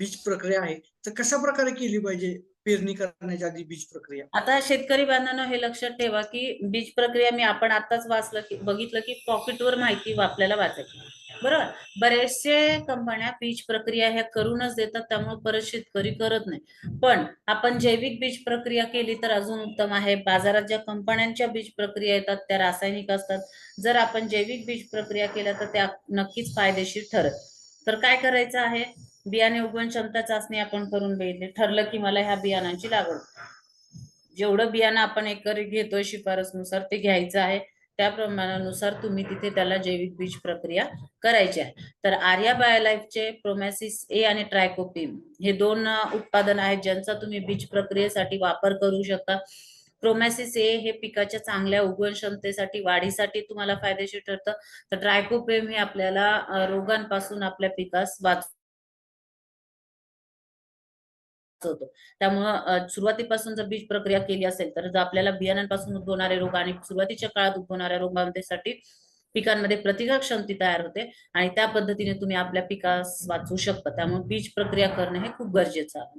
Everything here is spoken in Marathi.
बीज प्रक्रिया आहे. तर कशा प्रकारे केली पाहिजे पेरणी करण्याच्या आधी बीज प्रक्रिया? आता शेतकरी बांधवांनो हे लक्षात ठेवा की बीज प्रक्रिया मी आपण आताच वाचलं की बघितलं की पॉकेटवर माहिती आपल्याला वाचायची. बरोबर? बरेचसे कंपन्या बीज प्रक्रिया ह्या करूनच देतात त्यामुळे परत शेतकरी करत नाही. पण आपण जैविक बीज प्रक्रिया केली तर अजून उत्तम आहे. बाजारात ज्या कंपन्यांच्या बीज प्रक्रिया येतात त्या रासायनिक असतात. जर आपण जैविक बीज प्रक्रिया केल्या तर त्या नक्कीच फायदेशीर ठरत. तर काय करायचं आहे? बियाणे उगवण क्षमता चाचणी आपण करून बघितली. ठरलं की मला ह्या बियाणांची लागवड. जेवढं बियाणं आपण एकरी घेतोय शिफारसनुसार ते घ्यायचं आहे. त्या प्रमाणानुसार तुम्ही तिथे त्याला जैविक बीज प्रक्रिया करायची आहे. तर आर्या बायोलाईफचे प्रोमॅसिस ए आणि ट्रायकोपिम हे दोन उत्पादन आहेत ज्यांचा तुम्ही बीज प्रक्रियेसाठी वापर करू शकता. प्रोमॅसिस ए हे पिकाच्या चांगल्या उगवण क्षमतेसाठी वाढीसाठी तुम्हाला फायदेशीर ठरतं. तर ट्रायकोपेम हे आपल्याला रोगांपासून आपल्या पिकास वाच होतो. त्यामुळं सुरुवातीपासून जर बीज प्रक्रिया केली असेल तर जर आपल्याला बियाणांपासून उद्भवणारे रोग आणि सुरुवातीच्या काळात उद्भवणाऱ्या रोगांसाठी पिकांमध्ये प्रतिकार क्षमती तयार होते आणि त्या पद्धतीने तुम्ही आपल्या पिकास वाचवू शकता. त्यामुळे बीज प्रक्रिया करणे हे खूप गरजेचं आहे.